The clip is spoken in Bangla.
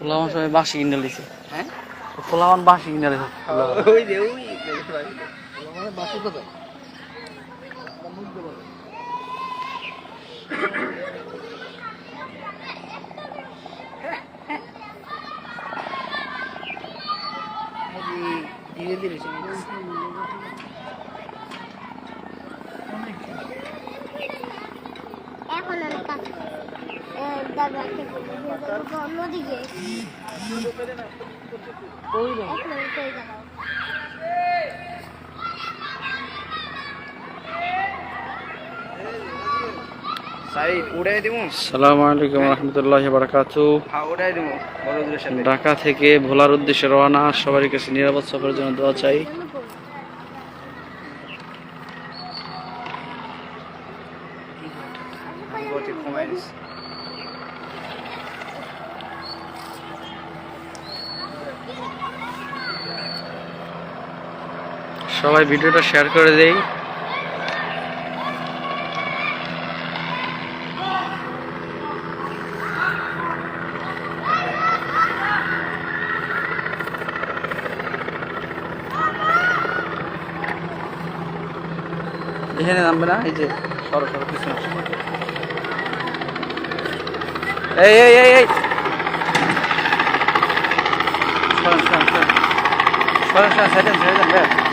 পোলাওয়ান সবাই বাসি কিনে লিছে হ্যাঁ? পোলাওয়ান বাসি কিনে ওই যে ওই মানে বাসি কোথায় ধীরে ধীরে আলাইকুম রহমতুল্লাহ বারাকাতু। হ্যাঁ ঢাকা থেকে ভোলার উদ্দেশ্যে রওনা সবারই কাছে নিরাপদ সফরের জন্য দোয়া চাই। সবাই ভিডিওটা শেয়ার করে দেই। এখানে নামবে না? এই যে, সরো সরো, পিছনে। এই এই এই এই! সরেন সরেন সরেন। সরেন সরেন সাইডেন সাইডেন